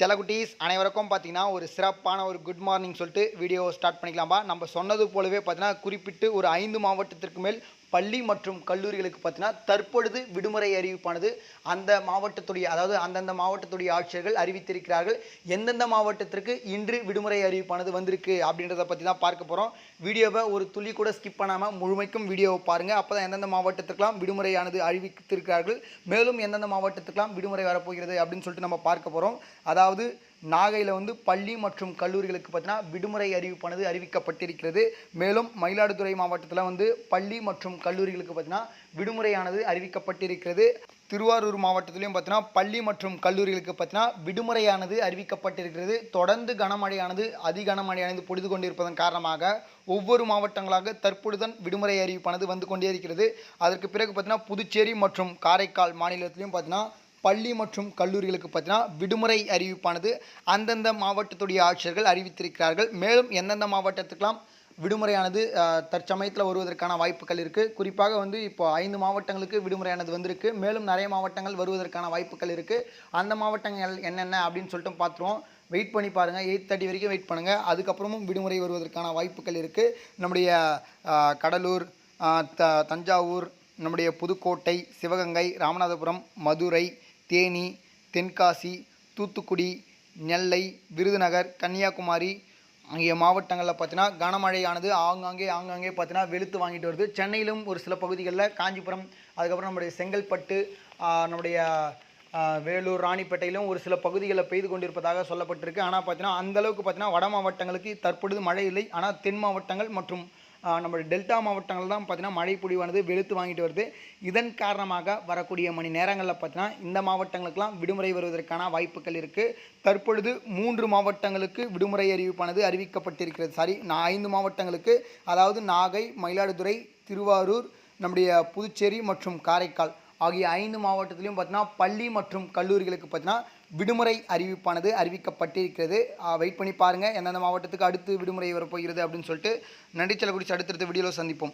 செல்லக்குட்டீஸ் அனைவருக்கும் பார்த்தீங்கன்னா ஒரு சிறப்பான ஒரு குட் மார்னிங் சொல்லிட்டு வீடியோ ஸ்டார்ட் பண்ணிக்கலாம்பா. நம்ம சொன்னது போலவே பார்த்தீங்கன்னா குறிப்பிட்டு ஒரு ஐந்து மாவட்டத்திற்கு மேல் பள்ளி மற்றும் கல்லூரிகளுக்கு பார்த்தீங்கன்னா தற்பொழுது விடுமுறை அறிவிப்பானது அந்த மாவட்டத்துடைய அதாவது அந்தந்த மாவட்டத்துடைய ஆட்சியர்கள் அறிவித்திருக்கிறார்கள். எந்தெந்த மாவட்டத்திற்கு இன்று விடுமுறை அறிவிப்பானது வந்திருக்கு அப்படின்றத பற்றி தான் பார்க்க போகிறோம் வீடியோவை ஒரு துளி கூட ஸ்கிப் பண்ணாமல் முழுமைக்கும் வீடியோவை பாருங்கள் அப்போ தான் எந்தெந்த மாவட்டத்துக்கெல்லாம் விடுமுறையானது அறிவித்திருக்கிறார்கள். மேலும் எந்தெந்த மாவட்டத்துக்கெல்லாம் விடுமுறை வரப்போகிறது அப்படின்னு சொல்லிட்டு நம்ம பார்க்க போகிறோம் அதாவது நாகையில் வந்து பள்ளி மற்றும் கல்லூரிகளுக்கு பார்த்தீங்கன்னா விடுமுறை அறிவிப்பானது அறிவிக்கப்பட்டிருக்கிறது. மேலும் மயிலாடுதுறை மாவட்டத்தில் வந்து பள்ளி மற்றும் கல்லூரிகளுக்கு பார்த்தீங்கன்னா விடுமுறையானது அறிவிக்கப்பட்டிருக்கிறது. திருவாரூர் மாவட்டத்திலையும் பார்த்தீங்கன்னா பள்ளி மற்றும் கல்லூரிகளுக்கு பார்த்தீங்கன்னா விடுமுறையானது அறிவிக்கப்பட்டிருக்கிறது. தொடர்ந்து கனமழையானது அதி கனமழையானது பொழுது கொண்டிருப்பதன் காரணமாக ஒவ்வொரு மாவட்டங்களாக தற்பொழுதன் விடுமுறை அறிவிப்பானது வந்து கொண்டே இருக்கிறது. அதற்கு பிறகு பார்த்தீங்கன்னா புதுச்சேரி மற்றும் காரைக்கால் மாநிலத்திலையும் பார்த்தீங்கன்னா பள்ளி மற்றும் கல்லூரிகளுக்கு பார்த்தீங்கன்னா விடுமுறை அறிவிப்பானது அந்தந்த மாவட்டத்துடைய ஆட்சியர்கள் அறிவித்திருக்கிறார்கள். மேலும் எந்தெந்த மாவட்டத்துக்கெல்லாம் விடுமுறையானது தற்சமயத்தில் வருவதற்கான வாய்ப்புகள் இருக்குது குறிப்பாக வந்து இப்போ ஐந்து மாவட்டங்களுக்கு விடுமுறையானது வந்திருக்கு. மேலும் நிறைய மாவட்டங்கள் வருவதற்கான வாய்ப்புகள் இருக்குது அந்த மாவட்டங்கள் என்னென்ன அப்படின்னு சொல்லிட்டு பார்த்துருவோம். வெயிட் பண்ணி பாருங்கள் எயிட் தேர்ட்டி வரைக்கும் வெயிட் பண்ணுங்கள் அதுக்கப்புறமும் விடுமுறை வருவதற்கான வாய்ப்புகள் இருக்குது நம்முடைய கடலூர் த தஞ்சாவூர் நம்முடைய புதுக்கோட்டை சிவகங்கை ராமநாதபுரம் மதுரை தேனி தென்காசி தூத்துக்குடி நெல்லை விருதுநகர் கன்னியாகுமரி ஆகிய மாவட்டங்களில் பார்த்தீங்கன்னா கனமழையானது ஆங்காங்கே ஆங்காங்கே பார்த்தீங்கன்னா வெளுத்து வாங்கிட்டு வருது. சென்னையிலும் ஒரு சில பகுதிகளில் காஞ்சிபுரம் அதுக்கப்புறம் நம்முடைய செங்கல்பட்டு நம்முடைய வேலூர் ராணிப்பேட்டையிலும் ஒரு சில பகுதிகளில் பெய்து கொண்டிருப்பதாக சொல்லப்பட்டிருக்கு. ஆனால் பார்த்தீங்கன்னா அந்த அளவுக்கு பார்த்தீங்கன்னா வட மாவட்டங்களுக்கு தற்பொழுது மழை இல்லை. ஆனால் தென் மாவட்டங்கள் மற்றும் நம்ம டெல்டா மாவட்டங்கள் தான் பார்த்திங்கன்னா மழை பொழிவானது வெளுத்து வாங்கிட்டு வருது. இதன் காரணமாக வரக்கூடிய மணி நேரங்களில் பார்த்தீங்கன்னா இந்த மாவட்டங்களுக்கெல்லாம் விடுமுறை வருவதற்கான வாய்ப்புகள் இருக்குது தற்பொழுது மூன்று மாவட்டங்களுக்கு விடுமுறை அறிவிப்பானது அறிவிக்கப்பட்டிருக்கிறது. சாரி நான் ஐந்து மாவட்டங்களுக்கு அதாவது நாகை மயிலாடுதுறை திருவாரூர் நம்முடைய புதுச்சேரி மற்றும் காரைக்கால். ஆகிய ஐந்து மாவட்டத்திலையும் பார்த்தீங்கன்னா பள்ளி மற்றும் கல்லூரிகளுக்கு பார்த்தீங்கன்னா விடுமுறை அறிவிப்பானது அறிவிக்கப்பட்டிருக்கிறது. வெயிட் பண்ணி பாருங்கள் எந்தெந்த மாவட்டத்துக்கு அடுத்து விடுமுறை வரப்போகிறது அப்படின்னு சொல்லிட்டு நன்றி செல்லக்குடிச்சு அடுத்தடுத்த வீடியோவில் சந்திப்போம்.